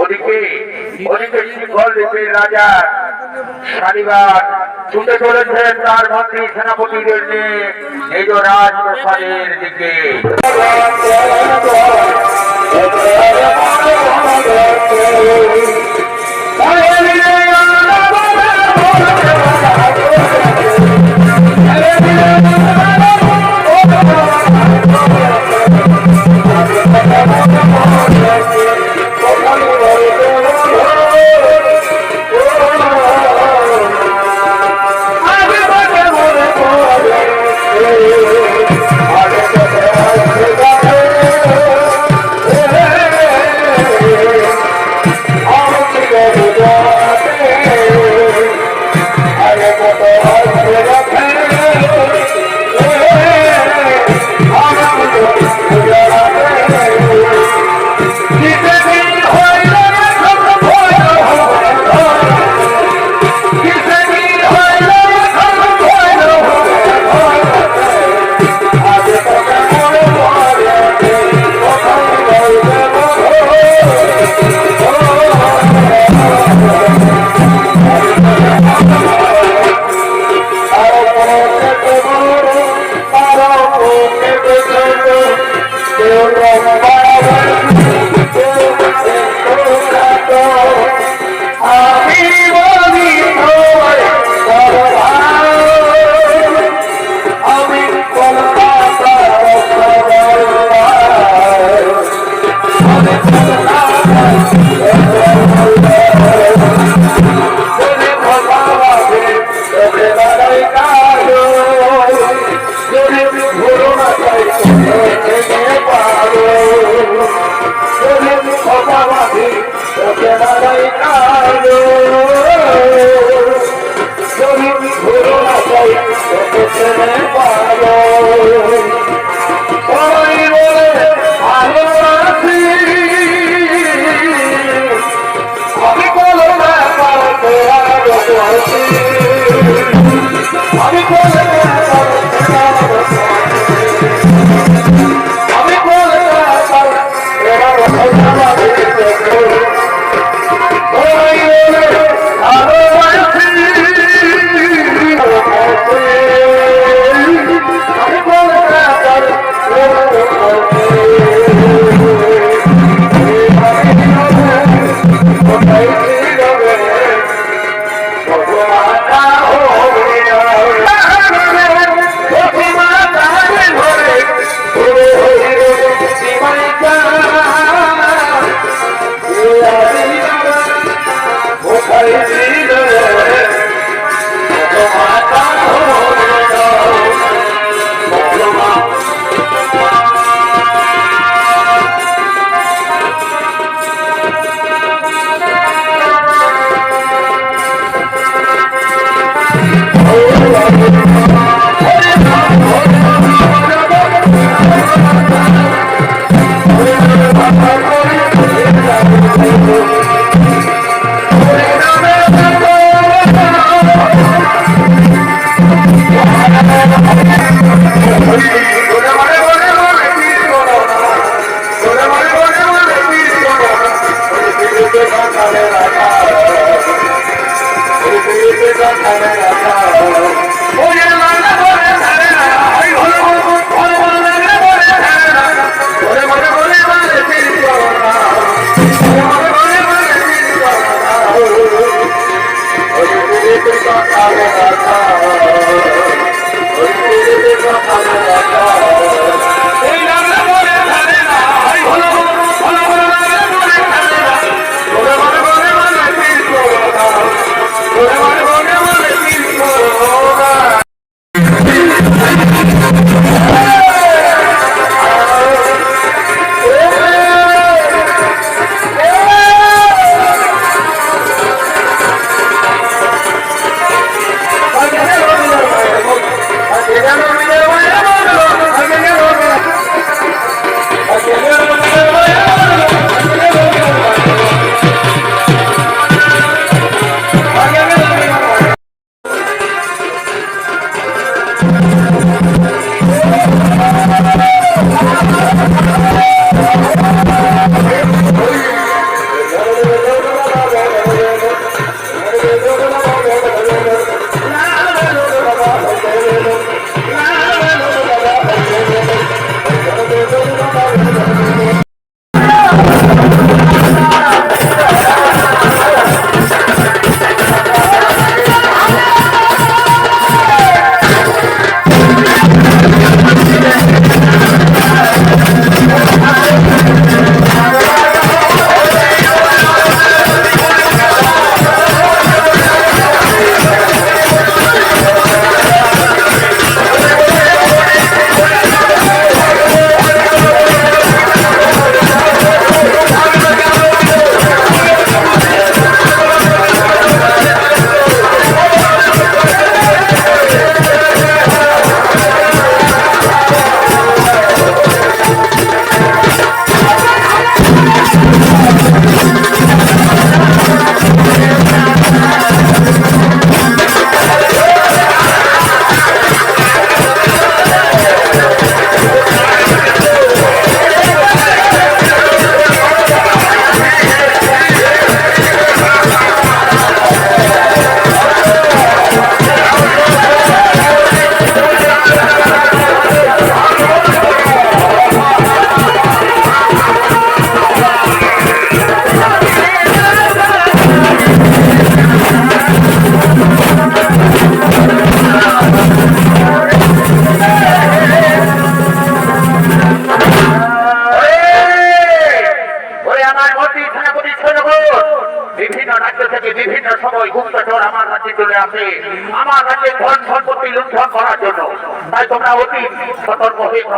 ওদিকে ওদিকে শিখর দ্বীপের রাজা শালিবার ছুটে চলেছেন তার মন্ত্রী সেনাপতিদের দিকে।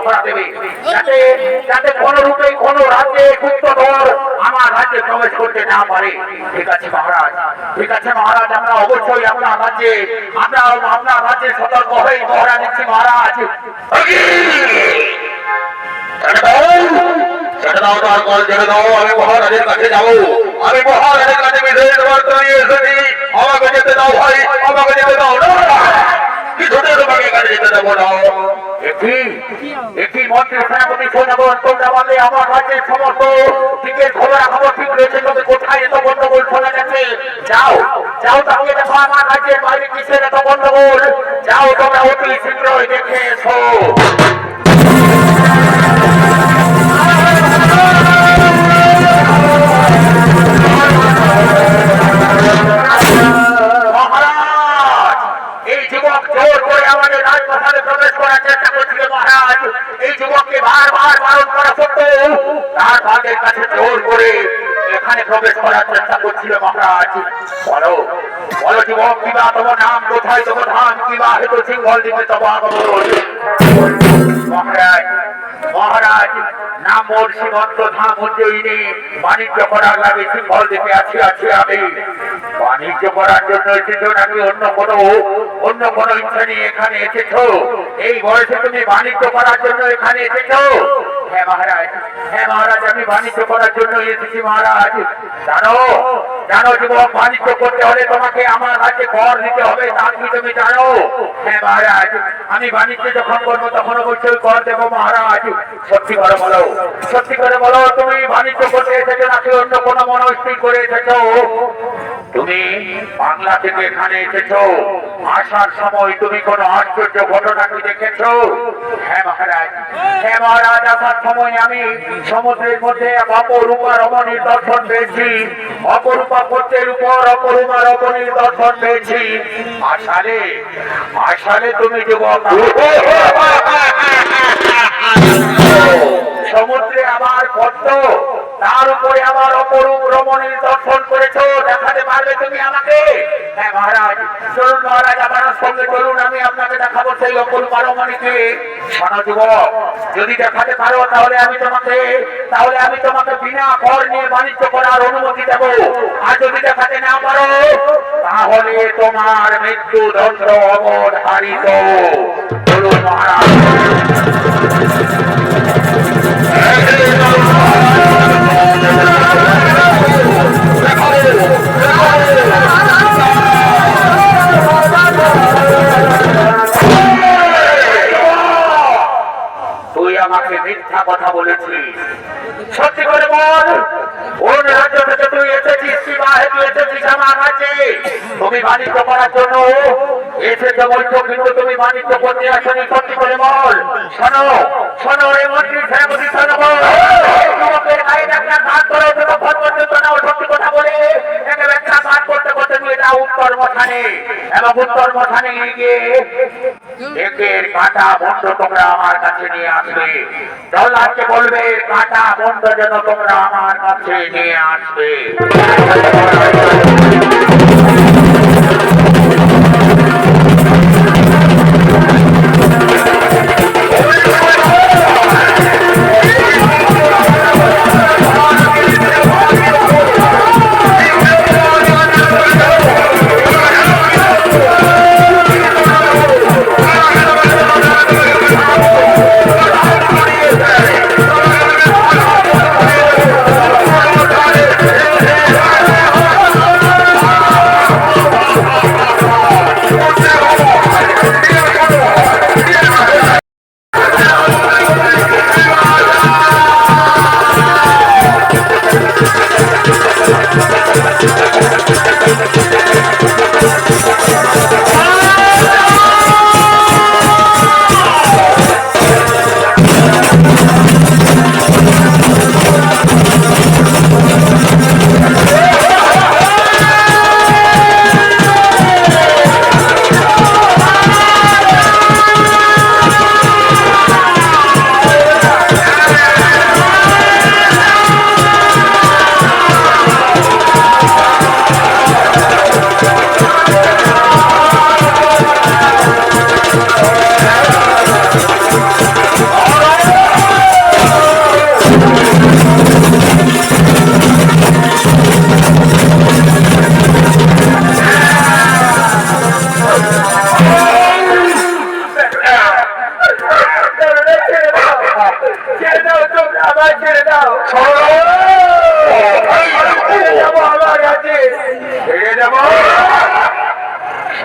সতর্ক দেবে। যাতে যাতে কোনো রূপে কোনো রাজ্যে গুপ্তধর আমার রাজ্যে প্রবেশ করতে না পারে। ঠিক আছে, মহারাজ। ঠিক আছে, মহারাজ, আমরা অবশ্যই আপনার রাজ্যে আমরা আপনার রাজ্যে সতর্ক হয়ে মহারা দিচ্ছি মহারাজ। ছেড়ে দাও। তার কল ছেড়ে দাও। আমি মহারাজের কাছে যাব। আমি মহারাজের কাছে বিশেষ বার্তা নিয়ে এসেছি। আমাকে যেতে দাও ভাই, আমাকে যেতে দাও। না কিছুতে তোমাকে কাছে যেতে দেবো না একটি একটি মন্ত্রী সেনাপতি সৈন্যবল তোমরা বলে আমার রাজ্যের সমস্ত দিকের খবর খবর ঠিক রয়েছে তবে কোথায় এত গন্ডগোল শোনা গেছে যাও যাও তাহলে দেখো আমার রাজ্যের বাইরে কিসের এত গন্ডগোল যাও তোমরা অতি শীঘ্রই দেখে এসো। এখানে প্রবেশ করার চেষ্টা করছিল মহারাজ। বলো বলো কিবা তোমার নাম কোথায়? ধান কিবা হেতু সিংহল মহারাজ মহারাজ নাম মোর সীমন্ত ধাম বাণিজ্য করার লাগে দিকে আছি আছি আমি। বাণিজ্য করার জন্য এসেছ নাকি অন্য কোনো? অন্য কোনো ইচ্ছা নিয়ে এখানে এসেছ? এই বয়সে তুমি বাণিজ্য করার জন্য এখানে এসেছ? হ্যাঁ হ্যাঁ বাণিজ্য করতে হলে তোমাকে আমার কাছে কর দিতে হবে, তা কি তুমি জানো? হ্যাঁ মহারাজ, আমি বাণিজ্য যখন করব তখন অবশ্যই কর দেবো মহারাজ। সত্যি করে বলো। সত্যি করে বলো তুমি বাণিজ্য করতে এসেছ নাকি অন্য কোনো মনস্থির করে এসেছ তুমি বাংলা থেকে এখানে এসেছ আসার সময় তুমি কোন আশ্চর্য ঘটনা কি দেখেছ হ্যাঁ মহারাজ হ্যাঁ মহারাজ আসার সময় আমি সমুদ্রের মধ্যে অপরূপা রমণীর দর্শন পেয়েছি অপরূপা পদ্মের উপর অপরূপা রমণীর দর্শন পেয়েছি আসালে আসালে তুমি যুবক সমুদ্রে আমার পদ্ম তার উপরে আমার অপরূপ রমণীর দর্শন করেছ, দেখাতে পারবে তুমি আমাকে? হ্যাঁ মহারাজ। চলুন আমি সেই অপরূপ যদি দেখাতে পারো, তাহলে আমি তোমাকে, তাহলে আমি তোমাকে বিনা কর নিয়ে বাণিজ্য করার অনুমতি দেব। আর যদি দেখাতে না পারো, তাহলে তোমার মৃত্যু দণ্ড অমর হারিত মহারাজ। আমাকে মিথ্যা কথা বলেছিস। সত্যি করে বল। ওর রাজ্য থেকে তুই এসেছিস এসেছিস আমার রাজ্যে তুমি বাণিজ্য করার জন্য এসেছ বলছো কিন্তু তুমি বাণিজ্য করতে আসনি। সত্যি করে বল। শোনো শোনো, এই মন্ত্রী সেনাপতি শোনো বল। তোমাকে এটা উত্তর মথানে এবং উত্তর কাটা বন্ধ তোমরা আমার কাছে নিয়ে আসবে। দলারকে বলবে, কাটা বন্ধ যেন তোমরা আমার কাছে নিয়ে আসবে।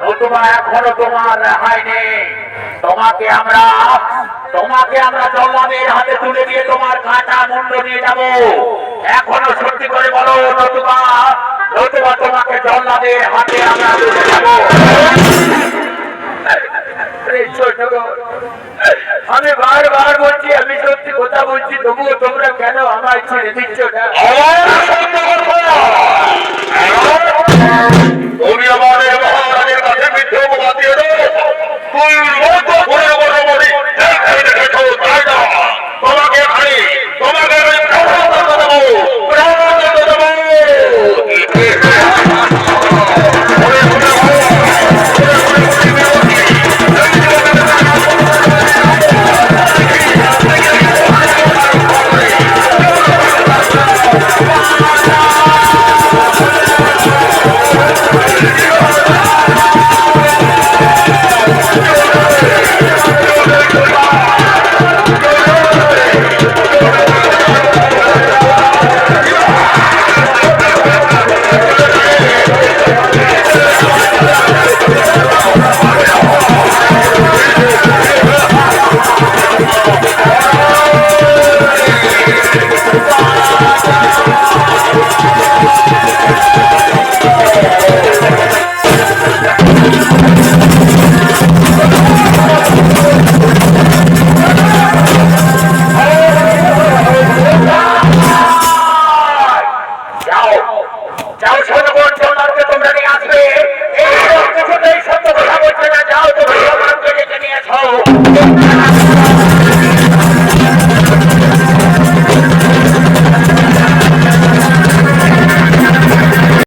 নতুবা এখনও তোমার রেহাই নেই তোমাকে আমরা তোমাকে আমরা জল্লাদের হাতে তুলে দিয়ে তোমার কাঁচা মূল্য নিয়ে যাব। এখনও সত্যি করে বলো নতুবা নতুবা তোমাকে জল্লাদের হাতে আমরা তুলে যাব। আমি বারবার বলছি আমি সত্যি কথা বলছি তবুও তোমরা কেন আমার ছেড়ে দিচ্ছ না সত্য আমার